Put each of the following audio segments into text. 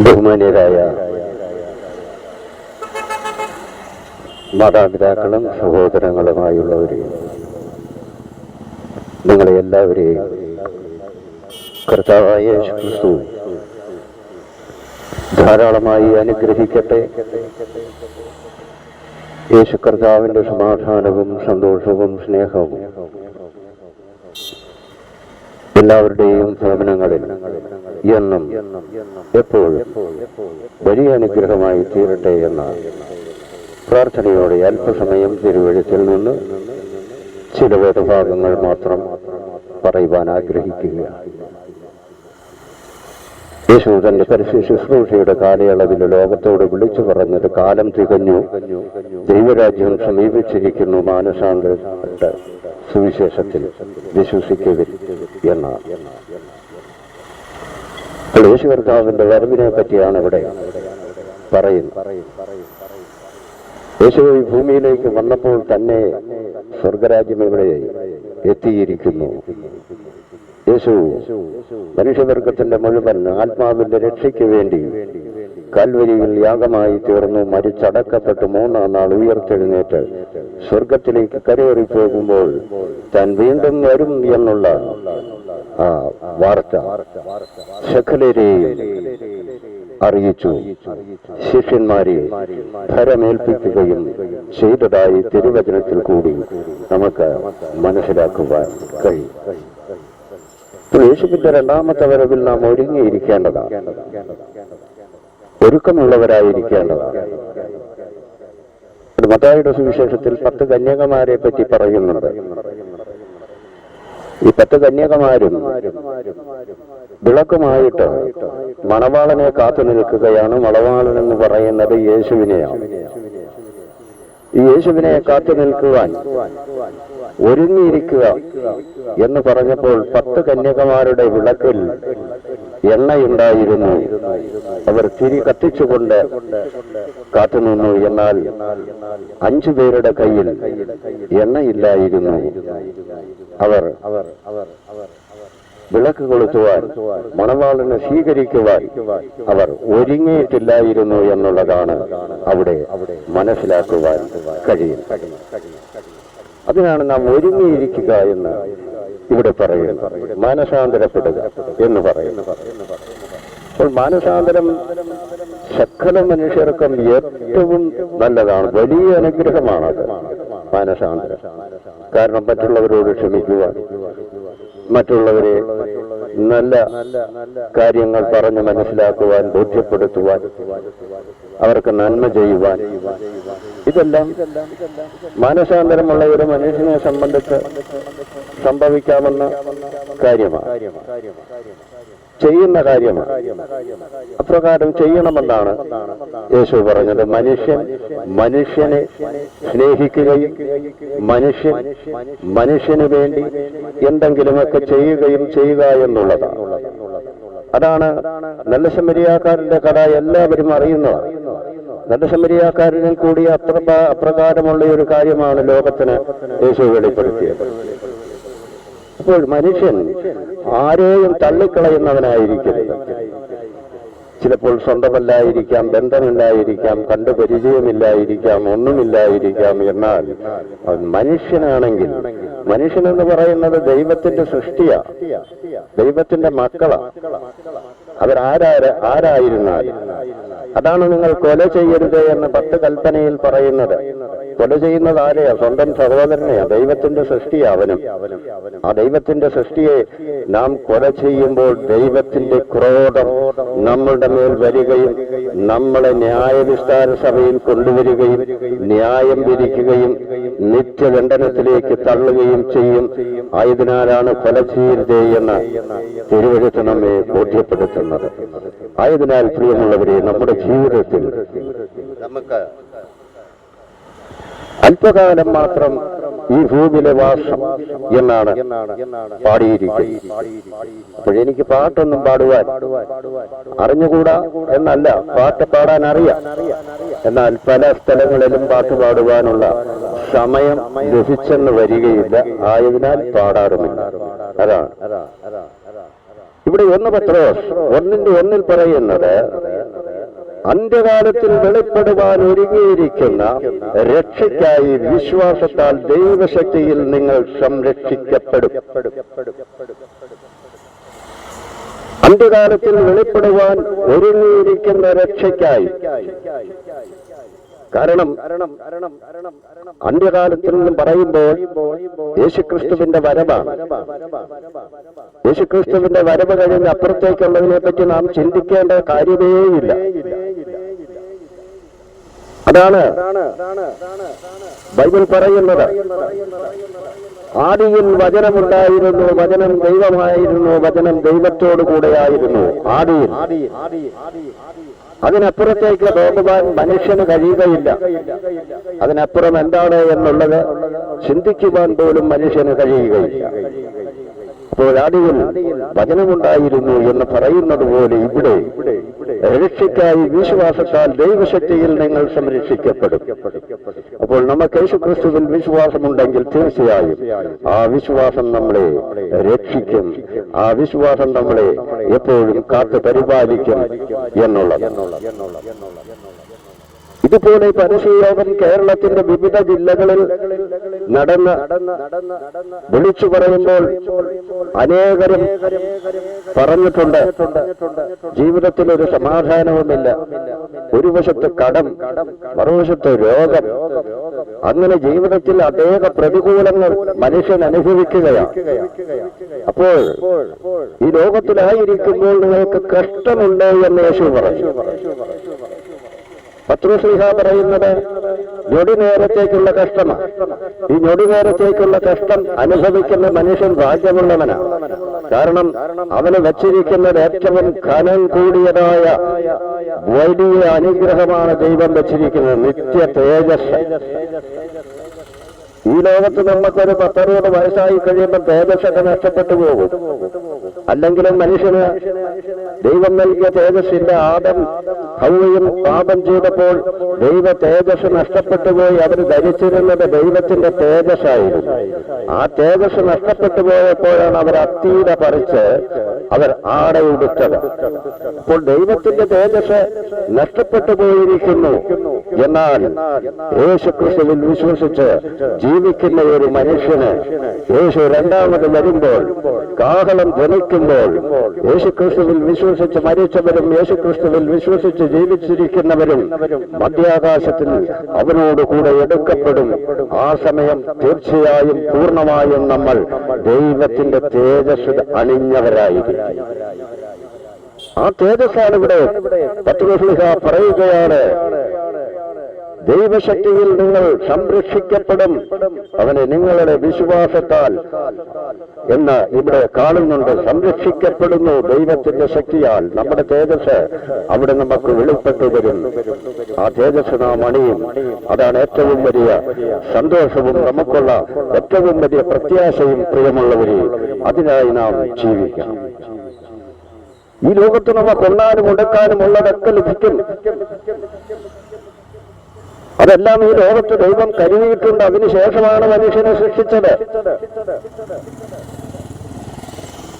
ബഹുമാന്യരായ മാതാപിതാക്കളും സഹോദരങ്ങളുമായുള്ളവരെയും നിങ്ങളെ എല്ലാവരെയും കർത്താവായ ക്രിസ്തു ധാരാളമായി അനുഗ്രഹിക്കട്ടെ. യേശു കർത്താവിന്റെ സമാധാനവും സന്തോഷവും സ്നേഹവും എല്ലാവരുടെയും ഭവനങ്ങളിൽ എന്നും എപ്പോഴും വലിയ അനുഗ്രഹമായി തീരട്ടെ എന്ന പ്രാർത്ഥനയോടെ അല്പസമയം തിരുവഴുത്തിൽ നിന്ന് ചില വേദഭാഗങ്ങൾ മാത്രം പറയുവാൻ ആഗ്രഹിക്കുകയാണ് യേശു തന്റെ പരസ്യ ശുശ്രൂഷയുടെ കാലയളവിൽ ലോകത്തോട് വിളിച്ചു പറഞ്ഞത് കാലം തികഞ്ഞു. ദൈവരാജ്യം സമീപിച്ചിരിക്കുന്നു മാനസാന്തരപ്പെട്ട സുവിശേഷത്തിൽ വിശ്വസിക്കുവിൻ എന്ന അപ്പോൾ യേശു കർത്താവിന്റെ വരവിനെ പറ്റിയാണ് ഇവിടെ പറയുന്നത്. യേശു ഈ ഭൂമിയിലേക്ക് വന്നപ്പോൾ തന്നെ സ്വർഗരാജ്യം ഇവിടെ എത്തിയിരിക്കുന്നു. യേശു മനുഷ്യവർഗത്തിന്റെ മുഴുവൻ ആത്മാവിന്റെ രക്ഷയ്ക്ക് വേണ്ടി കാൽവരിയിൽ യാഗമായി തീർന്നു മരിച്ചടക്കപ്പെട്ട്. മൂന്നാം നാൾ ഉയർത്തെഴുന്നേറ്റ് സ്വർഗത്തിലേക്ക് കരയേറി പോകുമ്പോൾ താൻ വീണ്ടും വരും എന്നുള്ള ആ വാർത്ത സകലരെയും അറിയിച്ചു. ശിഷ്യന്മാരെ ഭരമേൽപ്പിക്കുകയും ചെയ്തതായി തിരുവചനത്തിൽ കൂടി നമുക്ക് മനസ്സിലാക്കുവാൻ കഴിയും. യേശുവിന്റെ രണ്ടാമത്തെ വരവിൽ നാം ഒരുങ്ങിയിരിക്കേണ്ടതാണ്. ഒരുക്കമുള്ളവരായിരിക്കേണ്ടതാണ്. മതായുടെ സുവിശേഷത്തിൽ പത്ത് കന്യകമാരെ പറ്റി പറയുന്നുണ്ട്. ഈ പത്ത് കന്യകമാരും വിളക്കുമായിട്ട് മണവാളനെ കാത്തു നിൽക്കുകയാണ്. മണവാളൻ എന്ന് പറയുന്നത് യേശുവിനെയാണ്. ഈ യേശുവിനെ കാത്തു നിൽക്കുവാൻ ഒരുങ്ങിയിരിക്കുക എന്ന് പറഞ്ഞപ്പോൾ പത്ത് കന്യകമാരുടെ വിളക്കിൽ എണ്ണയുണ്ടായിരുന്നു. അവർ തിരി കത്തിച്ചുകൊണ്ട് കാത്തുനിന്നു എന്നാൽ അഞ്ചു പേരുടെ കയ്യിൽ എണ്ണയില്ലായിരുന്നു. അവർ അവർ അവർ അവർ വിളക്ക് കൊളുത്തുവാൻ മണവാളിനെ സ്വീകരിക്കുവാൻ അവർ ഒരുങ്ങിയിട്ടില്ലായിരുന്നു എന്നുള്ളതാണ് അവിടെ മനസ്സിലാക്കുവാൻ കഴിയും. അതിനാണ് നാം ഒരുങ്ങിയിരിക്കുക എന്ന് ഇവിടെ പറയുന്നത് മാനസാന്തരപ്പെടുക എന്ന് പറയുന്നു. അപ്പോൾ മാനസാന്തരം സകല മനുഷ്യർക്കും ഏറ്റവും നല്ലതാണ്. വലിയ അനുഗ്രഹമാണത് മാനസാന്തരം കാരണം മറ്റുള്ളവരോട് ക്ഷമിക്കുക. മറ്റുള്ളവരെ നല്ല കാര്യങ്ങൾ പറഞ്ഞ് മനസ്സിലാക്കുവാൻ ബോധ്യപ്പെടുത്തുവാൻ അവർക്ക് നന്മ ചെയ്യുവാൻ. ഇതെല്ലാം മാനസാന്തരമുള്ള ഒരു മനുഷ്യനെ സംബന്ധിച്ച് സംഭവിക്കാമെന്ന കാര്യമാണ്. ചെയ്യുന്ന കാര്യമാണ്. അപ്രകാരം ചെയ്യണമെന്നാണ് യേശു പറഞ്ഞത്. മനുഷ്യൻ മനുഷ്യനെ സ്നേഹിക്കുകയും മനുഷ്യൻ മനുഷ്യന് വേണ്ടി എന്തെങ്കിലുമൊക്കെ ചെയ്യുകയും ചെയ്യുക എന്നുള്ളതാണ്. അതാണ് നല്ല ശമരിയാക്കാരന്റെ കഥ എല്ലാവരും അറിയുന്നതാണ്. നല്ല ശമരിയാക്കാരനിൽ കൂടി അപ്രകാരമുള്ള ഒരു കാര്യമാണ് ലോകത്തിന് യേശു വെളിപ്പെടുത്തിയത്. അപ്പോൾ മനുഷ്യൻ ആരെയും തള്ളിക്കളയുന്നവനായിരിക്കരുത് ചിലപ്പോൾ സ്വന്തമല്ലായിരിക്കാം ബന്ധമില്ലായിരിക്കാം കണ്ടു പരിചയമില്ലായിരിക്കാം ഒന്നുമില്ലായിരിക്കാം. എന്നാൽ മനുഷ്യനാണെങ്കിൽ മനുഷ്യൻ എന്ന് പറയുന്നത് ദൈവത്തിന്റെ സൃഷ്ടിയാ. ദൈവത്തിന്റെ മക്കളാ. അവരാരാ ആരായിരുന്നാൽ അതാണ് നിങ്ങൾ കൊല ചെയ്യരുത് എന്ന് പത്ത് കൽപ്പനയിൽ പറയുന്നത്. കൊല ചെയ്യുന്നത് ആരെയാ? സ്വന്തം സഹോദരനെയാ? ദൈവത്തിന്റെ സൃഷ്ടിയാ അവനും. ആ ദൈവത്തിന്റെ സൃഷ്ടിയെ നാം കൊല ചെയ്യുമ്പോൾ ദൈവത്തിന്റെ ക്രോധം നമ്മളുടെ മേൽ വരികയും നമ്മളെ ന്യായവിസ്താര സഭയിൽ കൊണ്ടുവരികയും ന്യായം വിധിക്കുകയും നിത്യദണ്ഡനത്തിലേക്ക് തള്ളുകയും ചെയ്യും. ആയതിനാലാണ് കൊല ചെയ്യരുതേ എന്ന തിരുവഴുത്ത് നമ്മെ ബോധ്യപ്പെടുത്തുന്നത്. ആയതിനാൽ പ്രിയമുള്ളവരെ നമ്മുടെ ജീവിതത്തിൽ നമുക്ക് അല്പകാലം മാത്രം ഈ ഭൂമിയിലെ വാസം എന്നാണ് പാടിയിരിക്കുന്നത്. അപ്പോഴെനിക്ക് പാട്ടൊന്നും പാടുവാൻ അറിഞ്ഞുകൂടാ എന്നല്ല പാട്ട് പാടാൻ അറിയാം. എന്നാൽ പല സ്ഥലങ്ങളിലും പാട്ട് പാടുവാനുള്ള സമയം ലഭിച്ചെന്ന് വരികയില്ല. ആയതിനാൽ പാടാറുമില്ല. അതാണ്. ഇവിടെ ഒന്ന് പത്രോസ് ഒന്നിന്റെ ഒന്നിൽ പറയുന്നത് അന്ത്യകാലത്തിൽ വെളിപ്പെടുവാൻ ഒരുങ്ങിയിരിക്കുന്ന രക്ഷയ്ക്കായി വിശ്വാസത്താൽ ദൈവശക്തിയിൽ നിങ്ങൾ സംരക്ഷിക്കപ്പെടും. അന്ത്യകാലത്തിൽ വെളിപ്പെടുവാൻ ഒരുങ്ങിയിരിക്കുന്ന രക്ഷയ്ക്കായി. കാരണം അന്ത്യകാലത്തിൽ നിന്നും പറയുമ്പോൾ യേശുക്രിസ്തുവിന്റെ വരവാണ്. യേശുക്രിസ്തുവിന്റെ വരവ് കഴിഞ്ഞ് അപ്പുറത്തേക്കുള്ളതിനെ പറ്റി നാം ചിന്തിക്കേണ്ട കാര്യമേയില്ല. അതാണ് ബൈബിൾ പറയുന്നത്. ആദിയിൽ വചനമുണ്ടായിരുന്നു വചനം ദൈവമായിരുന്നു വചനം ദൈവത്തോടു കൂടെയായിരുന്നു ആദിയിൽ. അതിനപ്പുറത്തേക്ക് പോകുവാൻ മനുഷ്യന് കഴിയുകയില്ല. അതിനപ്പുറം എന്താണ് എന്നുള്ളത് ചിന്തിക്കുവാൻ പോലും മനുഷ്യന് കഴിയുകയില്ല. അപ്പോൾ ആദിയിൽ വചനമുണ്ടായിരുന്നു എന്ന് പറയുന്നത് പോലെ ഇവിടെ രക്ഷയ്ക്കായി വിശ്വാസത്താൽ ദൈവശക്തിയിൽ നിങ്ങൾ സംരക്ഷിക്കപ്പെടും. അപ്പോൾ നമുക്ക് യേശുക്രിസ്തുവിൽ വിശ്വാസമുണ്ടെങ്കിൽ തീർച്ചയായും ആ വിശ്വാസം നമ്മളെ രക്ഷിക്കും. ആ വിശ്വാസം നമ്മളെ എപ്പോഴും കാത്തു പരിപാലിക്കും എന്നുള്ളത്. ഇതുപോലെ പരസ്യയോഗം കേരളത്തിന്റെ വിവിധ ജില്ലകളിൽ നടന്ന് വിളിച്ചു പറയുമ്പോൾ അനേകരും പറഞ്ഞിട്ടുണ്ട്. ജീവിതത്തിൽ ഒരു സമാധാനവുമില്ല. ഒരു വശത്ത് കടം മറുവശത്ത് രോഗം. അങ്ങനെ ജീവിതത്തിൽ അനേക പ്രതികൂലങ്ങൾ മനുഷ്യൻ അനുഭവിക്കുകയാണ്. അപ്പോൾ ഈ ലോകത്തിലായിരിക്കുമ്പോൾ നിങ്ങൾക്ക് കഷ്ടമുണ്ട് എന്ന് യേശു പറഞ്ഞു. പത്രുശ്രീഹ പറയുന്നത് ഞൊടി നേരത്തേക്കുള്ള കഷ്ടമാണ്. ഈ ഞൊടിനേരത്തേക്കുള്ള കഷ്ടം അനുഭവിക്കുന്ന മനുഷ്യൻ ഭാഗ്യമുള്ളവനാണ് കാരണം അവന് വച്ചിരിക്കുന്നത് ഏറ്റവും ഘനം കൂടിയതായ വലിയ അനുഗ്രഹമാണ് ദൈവം വച്ചിരിക്കുന്നത് നിത്യ തേജസ് ഈ ലോകത്ത് നമുക്കൊരു പത്തറുപത് വയസ്സായി കഴിയുമ്പോൾ തേജസ്സൊക്കെ നഷ്ടപ്പെട്ടു പോകും. അല്ലെങ്കിലും മനുഷ്യന് ദൈവം നൽകിയ തേജസ്സിന്റെ ആദം ഹൗവയും പാപം ചെയ്തപ്പോൾ ദൈവ തേജസ് നഷ്ടപ്പെട്ടു പോയി. അവർ ധരിച്ചിരുന്നത് ദൈവത്തിന്റെ തേജസ്സായിരുന്നു. ആ തേജസ് നഷ്ടപ്പെട്ടു പോയപ്പോഴാണ് അവർ അത്തീര പറിച്ച് അവർ ആടയുടുത്തത് അപ്പോൾ ദൈവത്തിന്റെ തേജസ് നഷ്ടപ്പെട്ടു പോയിരിക്കുന്നു. എന്നാൽ യേശുക്രിസ്തുവിൽ വിശ്വസിച്ച് ജീവിക്കുന്ന ഒരു മനുഷ്യന് യേശു രണ്ടാമത് വരുമ്പോൾ കാഹളം ധ്വനിക്കുമ്പോൾ യേശുക്രിസ്തുവിൽ വിശ്വസിച്ച് മരിച്ചവരും യേശുക്രിസ്തുവിൽ വിശ്വസിച്ച് ജീവിച്ചിരിക്കുന്നവരും മധ്യാകാശത്തിൽ അവനോട് കൂടെ എടുക്കപ്പെടും. ആ സമയം തീർച്ചയായും പൂർണമായും നമ്മൾ ദൈവത്തിന്റെ തേജസ് അണിഞ്ഞവരായിരിക്കും. ആ തേജസ്സാണ് ഇവിടെ പത്തുലഹ പറയുകയാണ്. ദൈവശക്തിയിൽ നിങ്ങൾ സംരക്ഷിക്കപ്പെടും. അവനെ നിങ്ങളുടെ വിശ്വാസത്താൽ എന്ന് ഇവിടെ കാണുന്നുണ്ട്. സംരക്ഷിക്കപ്പെടുന്നു ദൈവത്തിന്റെ ശക്തിയാൽ. നമ്മുടെ തേജസ് അവിടെ നമുക്ക് വെളിപ്പെട്ടു വരും. ആ തേജസ് നാം അണിയും. അതാണ് ഏറ്റവും വലിയ സന്തോഷവും നമുക്കുള്ള ഏറ്റവും വലിയ പ്രത്യാശയും പ്രിയമുള്ളവരെ അതിനായി നാം ജീവിക്കാം. ഈ ലോകത്ത് നമുക്ക് ഒന്നാനും ഉടക്കാനും ഉള്ളതൊക്കെ ലഭിക്കും. അതെല്ലാം ഈ ലോകത്ത് ദൈവം കരുതിയിട്ടുണ്ട്. അതിനുശേഷമാണ് മനുഷ്യനെ സൃഷ്ടിച്ചത്.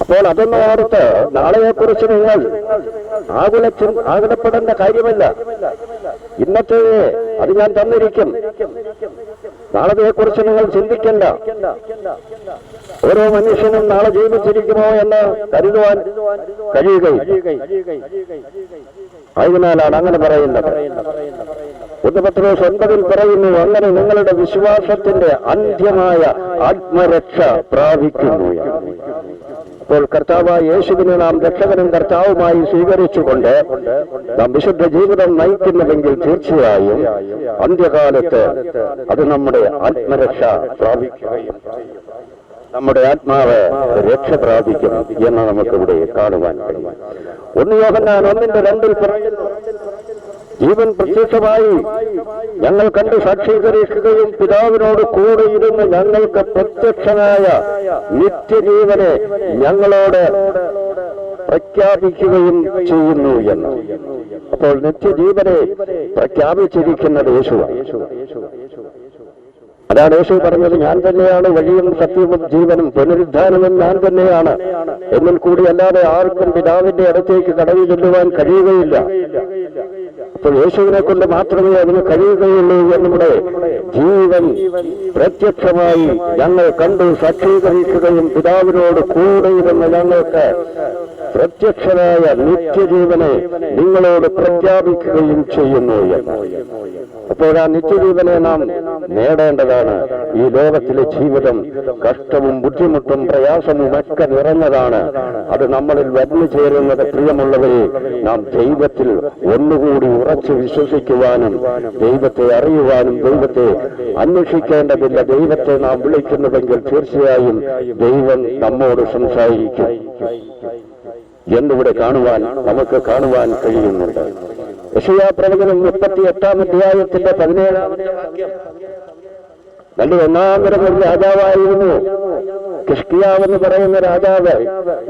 അപ്പോൾ അതെന്ന് ഓർത്ത് നാളെയെക്കുറിച്ച് നിങ്ങൾ ആകുല ആകുലപ്പെടേണ്ട കാര്യമല്ല. ഇന്നത്തെ അത് ഞാൻ തന്നിരിക്കും. നാളത്തെക്കുറിച്ച് നിങ്ങൾ ചിന്തിക്കണ്ട. ഓരോ മനുഷ്യനും നാളെ ജീവിച്ചിരിക്കുമോ എന്ന് കരുതുവാൻ കഴിയുകയും ആയതിനാലാണ് അങ്ങനെ പറയുന്നത്. ഒന്ന് പത്രോസ് ഒൻപതിൽ പറയുന്നു അങ്ങനെ നിങ്ങളുടെ വിശ്വാസത്തിന്റെ അന്ത്യമായ ആത്മരക്ഷ പ്രാപിക്കുന്നു. അപ്പോൾ കർത്താവായ യേശുവിനെ നാം രക്ഷകനും കർത്താവുമായി സ്വീകരിച്ചുകൊണ്ട് നാം വിശുദ്ധ ജീവിതം നയിക്കുന്നുവെങ്കിൽ തീർച്ചയായും അന്ത്യകാലത്ത് അത് നമ്മുടെ ആത്മരക്ഷ പ്രാപിക്കുകയും നമ്മുടെ ആത്മാവ് രക്ഷ പ്രാപിക്കും എന്ന് നമുക്കിവിടെ കാണുവാൻ കഴിയും ഒന്ന് യോഹന്നാൻ ഒന്നിന്റെ രണ്ടിൽ പറയുന്നു ജീവൻ പ്രത്യക്ഷമായി ഞങ്ങൾ കണ്ട് സാക്ഷീകരിക്കുകയും പിതാവിനോട് കൂടെ ഇരുന്ന് ഞങ്ങൾക്ക് പ്രത്യക്ഷനായ നിത്യജീവനെ ഞങ്ങളോട് പ്രഖ്യാപിക്കുകയും ചെയ്യുന്നു എന്ന്. അപ്പോൾ നിത്യജീവനെ പ്രഖ്യാപിച്ചിരിക്കുന്നത് യേശുവാണ്. അതാണ് യേശു പറഞ്ഞത് ഞാൻ തന്നെയാണ് വഴിയും സത്യവും ജീവനും പുനരുദ്ധാനവും ഞാൻ തന്നെയാണ്. എന്നും കൂടി അല്ലാതെ ആർക്കും പിതാവിന്റെ അടുത്തേക്ക് കടന്നു ചെല്ലുവാൻ കഴിയുകയില്ല. അപ്പോൾ യേശുവിനെ കൊണ്ട് മാത്രമേ അതിന് കഴിയുകയുള്ളൂ എന്നിവിടെ ജീവൻ പ്രത്യക്ഷമായി ഞങ്ങൾ കണ്ടു സാക്ഷീകരിക്കുകയും പിതാവിനോട് കൂടെ ഇരുന്ന് ഞങ്ങൾക്ക് പ്രത്യക്ഷനായ നിത്യജീവനെ നിങ്ങളോട് പ്രഖ്യാപിക്കുകയും ചെയ്യുന്നു എന്ന്. അപ്പോൾ ആ നിത്യജീവനെ നാം നേടേണ്ടതാണ്. ഈ ലോകത്തിലെ ജീവിതം കഷ്ടവും ബുദ്ധിമുട്ടും പ്രയാസവും ഒക്കെ നിറഞ്ഞതാണ്. അത് നമ്മളിൽ വന്നു ചേരുന്നത് പ്രിയമുള്ളവരെ നാം ദൈവത്തിൽ ഒന്നുകൂടി ഉറച്ചു വിശ്വസിക്കുവാനും ദൈവത്തെ അറിയുവാനും ദൈവത്തെ അന്വേഷിക്കേണ്ടതില്ല. ദൈവത്തെ നാം വിളിക്കുന്നുവെങ്കിൽ തീർച്ചയായും ദൈവം നമ്മോട് സംസാരിക്കും. എന്നിവിടെ കാണുവാൻ നമുക്ക് കാണുവാൻ കഴിയുന്നുണ്ട്. യശയാ പ്രവചനം മുപ്പത്തി എട്ടാം അധ്യായത്തിന്റെ പതിനേഴാമത്തെ വാക്യം. നല്ല ഒന്നാന്തരം ഒരു രാജാവായിരുന്നു. കിഷ്കിയാവെന്ന് പറയുന്ന രാജാവ്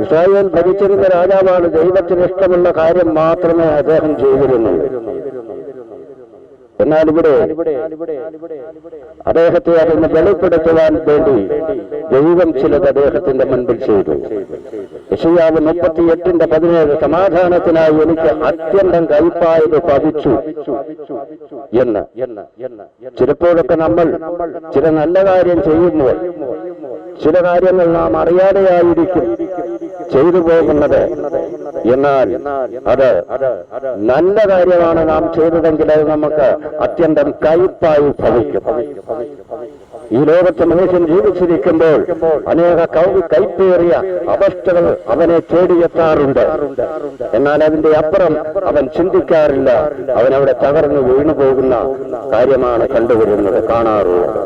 ഇസ്രായേൽ ഭരിച്ചിരുന്ന രാജാവാണ് ദൈവത്തിന് ഇഷ്ടമുള്ള കാര്യം മാത്രമേ അദ്ദേഹം ചെയ്തിരുന്നുള്ളൂ. എന്നാൽ ഇവിടെ അദ്ദേഹത്തെ അതൊന്ന് വെളിപ്പെടുത്തുവാൻ വേണ്ടി ദൈവം ചിലത് അദ്ദേഹത്തിന്റെ മുൻപിൽ ചെയ്തു. യശയാവ് മുപ്പത്തിയെട്ടിന്റെ പതിനേഴ് സമാധാനത്തിനായി എനിക്ക് അത്യന്തം കൈപ്പായത് പതിച്ചു എന്ന്. ചിലപ്പോഴൊക്കെ നമ്മൾ ചില നല്ല കാര്യം ചെയ്യുമ്പോൾ ചില കാര്യങ്ങൾ നാം അറിയാതെയായിരിക്കും. ചെയ്തു പോകുന്നത് എന്നാൽ അത് നല്ല കാര്യമാണ് നാം ചെയ്തതെങ്കിൽ അത് നമുക്ക് അത്യന്തം കയ്പായി ഭവിക്കും. ഈ ലോകത്ത് മനുഷ്യൻ ജീവിച്ചിരിക്കുമ്പോൾ അനേക കൗ കൈപ്പേറിയ അവസ്ഥകൾ അവനെ തേടിയെത്താറുണ്ട്. എന്നാൽ അതിന്റെ അപ്പുറം അവൻ ചിന്തിക്കാറില്ല. അവനവിടെ തകർന്നു വീണു പോകുന്ന കാര്യമാണ് കണ്ടുവരുന്നത് കാണാറുള്ളത്.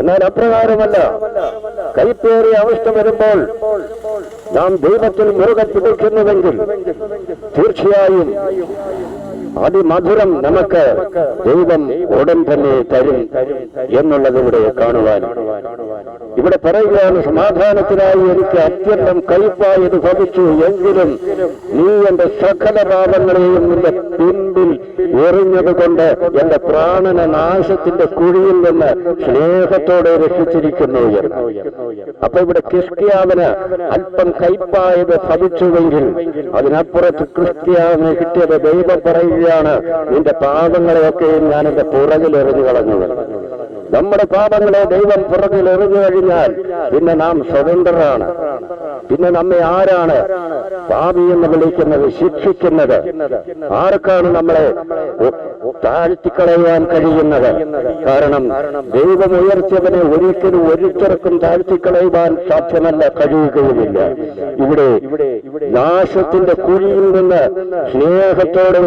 എന്നാൽ അപ്രകാരമല്ല. കൈപ്പേറിയ അവസ്ഥ വരുമ്പോൾ നാം ദൈവത്തിൽ മുറുകെ പിടിക്കുന്നുവെങ്കിൽ തീർച്ചയായും അതിമധുരം നമുക്ക് ദൈവം ഉടൻ തന്നെ തരും എന്നുള്ളത് ഇവിടെ കാണുവാൻ ഇവിടെ പറയുകയാണ് സമാധാനത്തിനായി എനിക്ക് അത്യന്തം കയ്പായത് ഭവിച്ചു എങ്കിലും നീ എന്റെ സകല പാപങ്ങളെയും നിന്റെ പിൻപിൽ എറിഞ്ഞതുകൊണ്ട് എന്റെ പ്രാണന നാശത്തിന്റെ കുഴിയിൽ നിന്ന് സ്നേഹത്തോടെ രക്ഷിച്ചിരിക്കുന്നു അപ്പൊ ഇവിടെ ക്രിസ്ത്യാവിന് അല്പം കയ്പായത് ഭവിച്ചുവെങ്കിൽ അതിനപ്പുറത്ത് ക്രിസ്ത്യാവിന് കിട്ടിയത് ദൈവം പറയുകയാണ് നിന്റെ പാപങ്ങളെയൊക്കെയും ഞാൻ എന്റെ പുറകിൽ എറിഞ്ഞു കളഞ്ഞു നമ്മുടെ പാപങ്ങളെ ദൈവം പുറകിൽ എറിഞ്ഞു കഴിഞ്ഞാൽ പിന്നെ നാം സ്വതന്ത്രരാണ്. പിന്നെ നമ്മെ ആരാണ് പാപി എന്ന് വിളിക്കുന്നത് ശിക്ഷിക്കുന്നത്? ആർക്കാണ് നമ്മളെ താഴ്ത്തിക്കളയാൻ കഴിയുന്നത് കാരണം ദൈവം ഉയർത്തിയവനെ ഒരിക്കലും ഒരുത്തർക്കും താഴ്ത്തിക്കളയുവാൻ സാധ്യമല്ല കഴിയുകയുമില്ല. ഇവിടെ നാശത്തിന്റെ കുഴിയിൽ നിന്ന് സ്നേഹത്തോടെ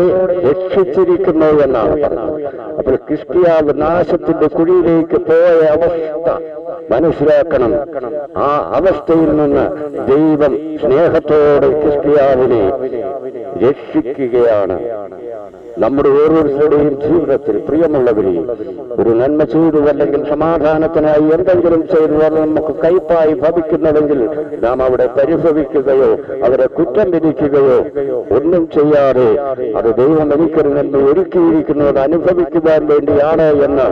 രക്ഷിച്ചിരിക്കുന്നു എന്നാണ് പറഞ്ഞത്. അപ്പോൾ ക്രിസ്ത്യാവ് നാശത്തിന്റെ കുഴിയിലേക്ക് പോയ അവസ്ഥ മനസ്സിലാക്കണം. ആ അവസ്ഥയിൽ നിന്ന് ദൈവം സ്നേഹത്തോടെ ക്രിസ്ത്യാവിനെ രക്ഷിക്കുകയാണ്. നമ്മുടെ ഓരോരുത്തരുടെയും ജീവിതത്തിൽ പ്രിയമുള്ളവരെ ഒരു നന്മ ചെയ്തു അല്ലെങ്കിൽ സമാധാനത്തിനായി എന്തെങ്കിലും ചെയ്തു അത് നമുക്ക് കയ്പായി ഭവിക്കുന്നുവെങ്കിൽ നാം അവിടെ പരിഭവിക്കുകയോ അവരെ കുറ്റം വിധിക്കുകയോ ഒന്നും ചെയ്യാതെ അത് ദൈവം എനിക്കൊരു നന്മ ഒരുക്കിയിരിക്കുന്നത് അനുഭവിക്കുവാൻ വേണ്ടിയാണ് എന്ന്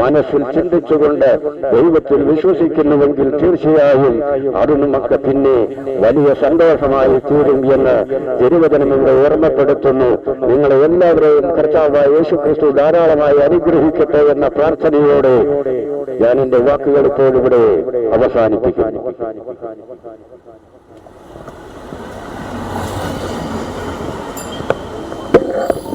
മനസ്സിൽ ചിന്തിച്ചുകൊണ്ട് ദൈവത്തിൽ വിശ്വസിക്കുന്നുവെങ്കിൽ തീർച്ചയായും അത് നമുക്ക് പിന്നെ വലിയ സന്തോഷമായി തീരും എന്ന് തിരുവചനം ഇവിടെ ഓർമ്മപ്പെടുത്തുന്നു. നിങ്ങളെ എല്ലാവരെയും കർത്താവായ യേശു ക്രിസ്തു ധാരാളമായി അനുഗ്രഹിക്കട്ടെ എന്ന പ്രാർത്ഥനയോടെ ഞാൻ എന്റെ വാക്കുകൾ ഇപ്പോൾ ഇവിടെ അവസാനിപ്പിക്കും Thank.